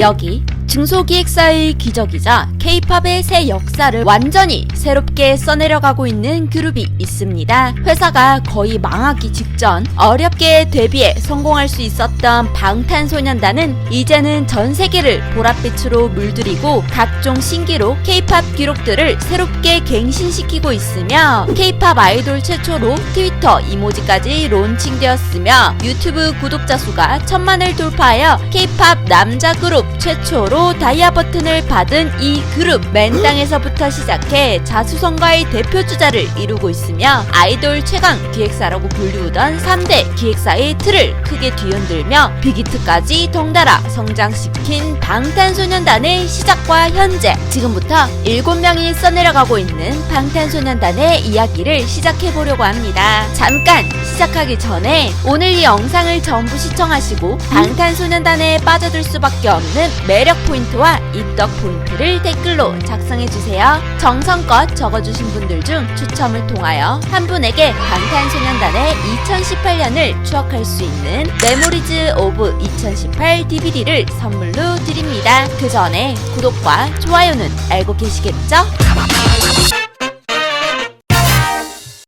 여기 중소기획사의 기적이자 K-팝의 새 역사를 완전히 새롭게 써내려가고 있는 그룹이 있습니다. 회사가 거의 망하기 직전 어렵게 데뷔에 성공할 수 있었던 방탄소년단은 이제는 전 세계를 보랏빛으로 물들이고 각종 신기록 K-팝 기록들을 새롭게 갱신시키고 있으며 K-팝 아이돌 최초로 트위터 이모지까지 론칭되었으며 유튜브 구독자 수가 천만을 돌파하여 K-팝 남자 그룹 최초로 다이아 버튼을 받은 이 그룹 맨 땅에서부터 시작해 자수성가의 대표 주자를 이루고 있으며 아이돌 최강 기획사라고 불리우던 3대 기획사의 틀을 크게 뒤흔들며 빅히트까지 덩달아 성장시킨 방탄소년단의 시작과 현재 지금부터 7명이 써내려가고 있는 방탄소년단의 이야기를 시작해보려고 합니다. 잠깐 시작하기 전에 오늘 이 영상을 전부 시청하시고 방탄소년단에 빠져들 수밖에 없는 매력 포인트 와 입덕 포인트를 댓글로 작성해주세요. 정성껏 적어주신 분들 중 추첨을 통하여 한 분에게 방탄소년단의 2018년을 추억할 수 있는 메모리즈 오브 2018 DVD를 선물로 드립니다. 그 전에 구독과 좋아요는 알고 계시겠죠?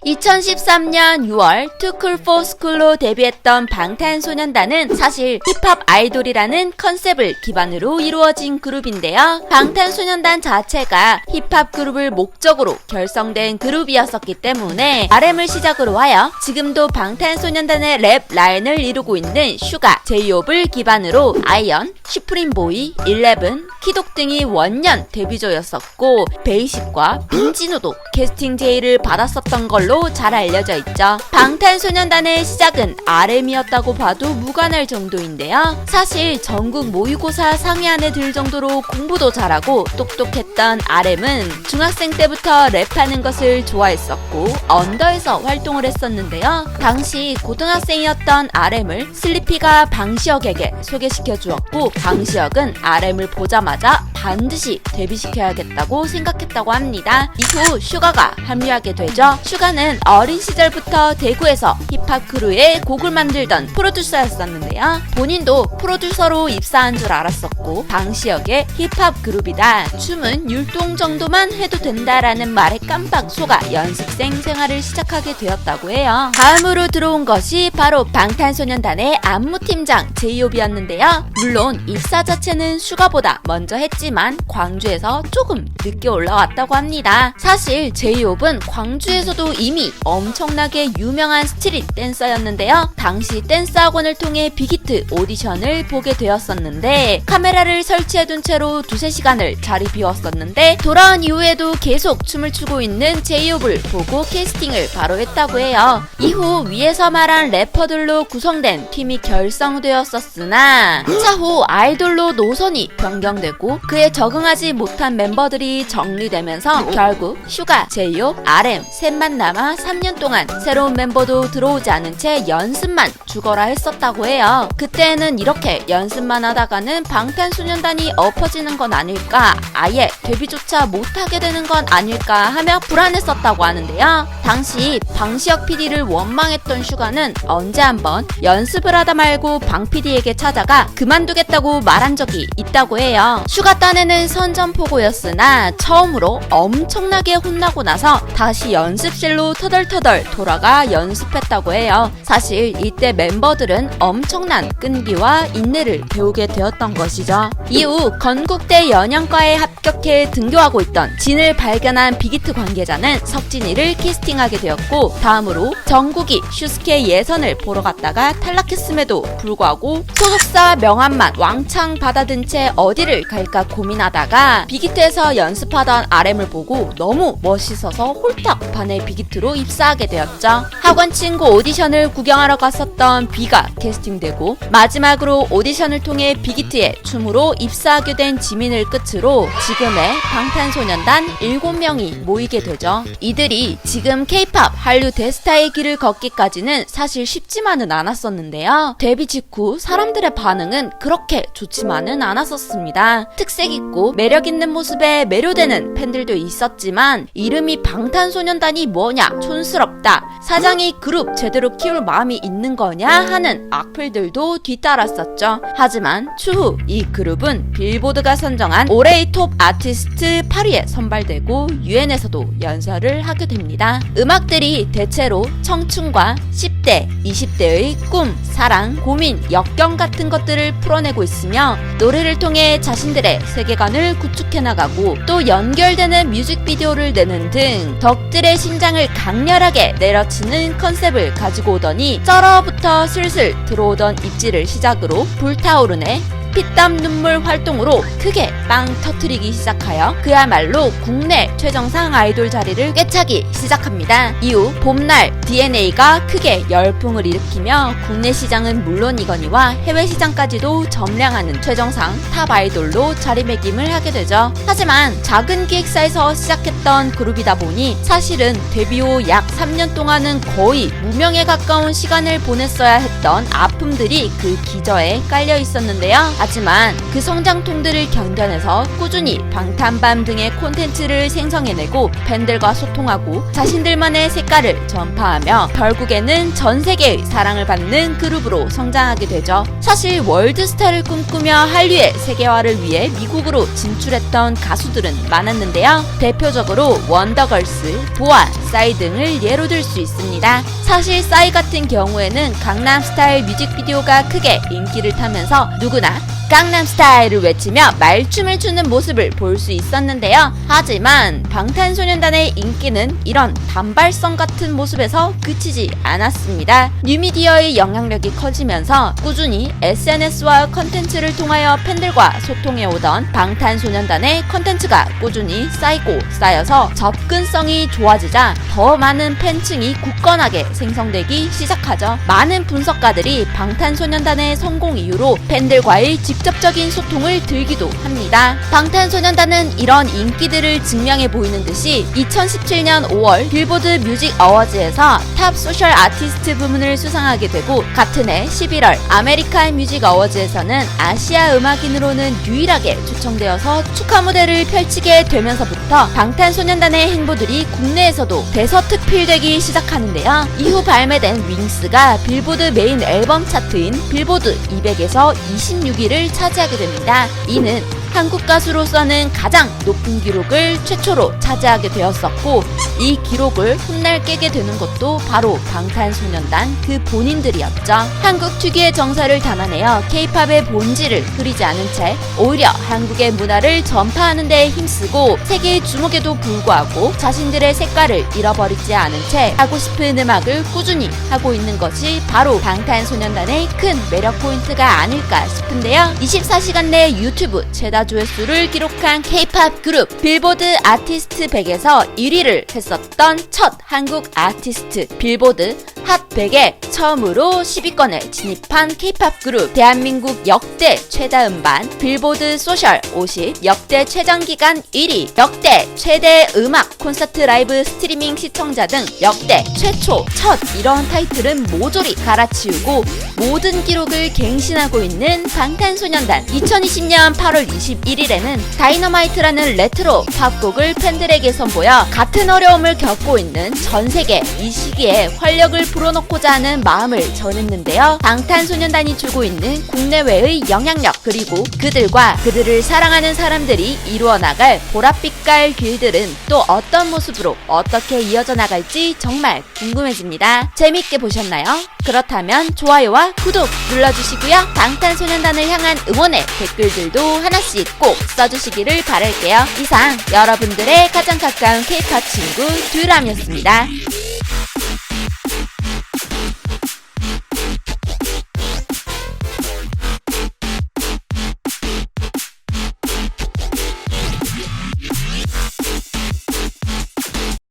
2013년 6월 투쿨 포 스쿨로 데뷔했던 방탄소년단은 사실 힙합 아이돌이라는 컨셉을 기반으로 이루어진 그룹인데요. 방탄소년단 자체가 힙합 그룹을 목적으로 결성된 그룹이었었기 때문에 RM을 시작으로 하여 지금도 방탄소년단의 랩 라인을 이루고 있는 슈가, 제이홉을 기반으로 아이언, 슈프림보이, 일레븐, 키독 등이 원년 데뷔조였었고 베이식과 빈지노도 캐스팅 제의를 받았었던 걸로 잘 알려져 있죠. 방탄소년단의 시작은 RM이었다고 봐도 무관할 정도인데요. 사실 전국 모의고사 상위 안에 들 정도로 공부도 잘하고 똑똑했던 RM은 중학생 때부터 랩하는 것을 좋아했었고 언더에서 활동을 했었는데요. 당시 고등학생이었던 RM을 슬리피가 방시혁에게 소개시켜 주었고 방시혁은 RM을 보자마자 반드시 데뷔시켜야겠다고 생각했다고 합니다. 이후 슈가가 합류하게 되죠. 슈가는 어린 시절부터 대구에서 힙합 크루의 곡을 만들던 프로듀서였었는데요. 본인도 프로듀서로 입사한 줄 알았었고 방시혁의 힙합 그룹이다. 춤은 율동 정도만 해도 된다라는 말에 깜빡 속아 연습생 생활을 시작하게 되었다고 해요. 다음으로 들어온 것이 바로 방탄소년단의 안무팀장 제이홉이었는데요. 물론 입사 자체는 슈가보다 먼저 했지만 광주에서 조금 늦게 올라왔다고 합니다. 사실 제이홉은 광주에서도 이미 엄청나게 유명한 스트릿 댄서였는데요. 당시 댄스 학원을 통해 빅히트 오디션을 보게 되었었는데 카메라를 설치해둔 채로 두세 시간을 자리 비웠었는데 돌아온 이후에도 계속 춤을 추고 있는 제이홉을 보고 캐스팅을 바로 했다고 해요. 이후 위에서 말한 래퍼들로 구성된 팀이 결성되었었으나 차후 아이돌로 노선이 변경되고 그에 적응하지 못한 멤버들이 정리되면서 결국 슈가, 제이홉, RM 셋만 남아 3년 동안 새로운 멤버도 들어오지 않은 채 연습만 죽어라 했었다고 해요. 그때는 이렇게 연습만 하다가는 방탄소년단이 엎어지는 건 아닐까, 아예 데뷔조차 못하게 되는 건 아닐까 하며 불안했었다고 하는데요. 당시 방시혁 PD를 원망했던 슈가는 언제 한번 연습을 하다 말고 방 PD에게 찾아가 그만두겠다고 말한 적이 있다고 해요. 슈가 딴에는 선전포고였으나 처음으로 엄청나게 혼나고 나서 다시 연습실로 터덜터덜 돌아가 연습했다고 해요. 사실 이때 멤버들은 엄청난 끈기와 인내를 배우게 되었던 것이죠. 이후 건국대 연영과에 합격해 등교하고 있던 진을 발견한 빅히트 관계자는 석진이를 캐스팅하게 되었고 다음으로 정국이 슈스케 예선을 보러 갔다가 탈락했음에도 불구하고 소속사 명함만 왕창 받아든 채 어디를 갈까 고민하다가 빅히트에서 연습하던 RM을 보고 너무 멋있어서 홀딱 반해 빅히트 로 입사하게 되었죠. 학원 친구 오디션을 구경하러 갔었던 비가 캐스팅되고 마지막으로 오디션을 통해 빅히트의 춤으로 입사하게 된 지민을 끝으로 지금의 방탄소년단 7명이 모이게 되죠. 이들이 지금 K-팝 한류 대스타의 길을 걷기까지는 사실 쉽지만은 않았었는데요. 데뷔 직후 사람들의 반응은 그렇게 좋지만은 않았었습니다. 특색 있고 매력 있는 모습에 매료되는 팬들도 있었지만 이름이 방탄소년단이 뭐냐 촌스럽다 사장이 그룹 제대로 키울 마음이 있는 거냐 하는 악플들도 뒤따랐었죠. 하지만 추후 이 그룹은 빌보드가 선정한 올해의 톱 아티스트 8위에 선발되고 유엔에서도 연설을 하게 됩니다. 음악들이 대체로 청춘과 10대, 20대의 꿈, 사랑, 고민, 역경 같은 것들을 풀어내고 있으며 노래를 통해 자신들의 세계관을 구축해 나가고 또 연결되는 뮤직비디오를 내는 등 덕들의 심장을 강렬하게 내려치는 컨셉을 가지고 오더니 쩔어부터 슬슬 들어오던 입지를 시작으로 불타오르네 피땀 눈물 활동으로 크게 빵 터트리기 시작하여 그야말로 국내 최정상 아이돌 자리를 꿰차기 시작합니다. 이후 봄날 DNA가 크게 열풍을 일으키며 국내 시장은 물론이거니와 해외 시장까지도 점령하는 최정상 탑 아이돌로 자리매김을 하게 되죠. 하지만 작은 기획사에서 시작했던 그룹이다 보니 사실은 데뷔 후 약 3년 동안은 거의 무명에 가까운 시간을 보냈어야 했던 아픔들이 그 기저에 깔려 있었는데요. 하지만 그 성장통들을 견뎌내서 꾸준히 방탄밤 등의 콘텐츠를 생성해내고 팬들과 소통하고 자신들만의 색깔을 전파하며 결국에는 전 세계의 사랑을 받는 그룹으로 성장하게 되죠. 사실 월드스타를 꿈꾸며 한류의 세계화를 위해 미국으로 진출했던 가수들은 많았는데요. 대표적으로 원더걸스, 보아, 싸이 등을 예로 들 수 있습니다. 사실 싸이 같은 경우에는 강남스타일 뮤직비디오가 크게 인기를 타면서 누구나 강남스타일을 외치며 말춤을 추는 모습을 볼 수 있었는데요. 하지만 방탄소년단의 인기는 이런 단발성 같은 모습에서 그치지 않았습니다. 뉴미디어의 영향력이 커지면서 꾸준히 SNS와 컨텐츠를 통하여 팬들과 소통해 오던 방탄소년단의 컨텐츠가 꾸준히 쌓이고 쌓여서 접근성이 좋아지자 더 많은 팬층이 굳건하게 생성되기 시작하죠. 많은 분석가들이 방탄소년단의 성공 이후로 팬들과의 직 접적인 소통을 들기도 합니다. 방탄소년단은 이런 인기들을 증명해 보이는 듯이 2017년 5월 빌보드 뮤직 어워즈에서 탑 소셜 아티스트 부문을 수상하게 되고 같은 해 11월 아메리칸 뮤직 어워즈에서는 아시아 음악인으로는 유일하게 초청되어서 축하 무대를 펼치게 되면서부터 방탄소년단의 행보들이 국내에서도 대서특필되기 시작하는데요. 이후 발매된 윙스가 빌보드 메인 앨범 차트인 빌보드 200에서 26위를 차지하게 됩니다. 이는 한국 가수로서는 가장 높은 기록을 최초로 차지하게 되었었고 이 기록을 훗날 깨게 되는 것도 바로 방탄소년단 그 본인들이었죠. 한국 특유의 정서를 담아내어 케이팝의 본질을 흐리지 않은 채 오히려 한국의 문화를 전파하는 데 힘쓰고 세계의 주목에도 불구하고 자신들의 색깔을 잃어버리지 않은 채 하고 싶은 음악을 꾸준히 하고 있는 것이 바로 방탄소년단의 큰 매력 포인트가 아닐까 싶은데요. 24시간 내 유튜브 최다 조회수를 기록한 K-팝 그룹 빌보드 아티스트 100에서 1위를 했었던 첫 한국 아티스트 빌보드 핫 100에 처음으로 10위권을 진입한 K-팝 그룹 대한민국 역대 최다 음반 빌보드 소셜 50 역대 최장 기간 1위 역대 최대 음악 콘서트 라이브 스트리밍 시청자 등 역대 최초 첫 이런 타이틀은 모조리 갈아치우고 모든 기록을 갱신하고 있는 방탄소년단 2020년 8월 21일에는 다이너마이트라는 레트로 팝곡을 팬들에게 선보여 같은 어려움을 겪고 있는 전 세계 이 시기에 활력을 불어넣고자 하는 마음을 전했는데요. 방탄소년단이 주고 있는 국내외의 영향력 그리고 그들과 그들을 사랑하는 사람들이 이루어 나갈 보랏빛깔 길들은 또 어떤 모습으로 어떻게 이어져 나갈지 정말 궁금해집니다. 재밌게 보셨나요? 그렇다면 좋아요와 구독 눌러주시고요. 방탄소년단을 향한 응원의 댓글들도 하나씩 꼭 써주시기를 바랄게요. 이상 여러분들의 가장 가까운 K-팝 친구 듀람이었습니다.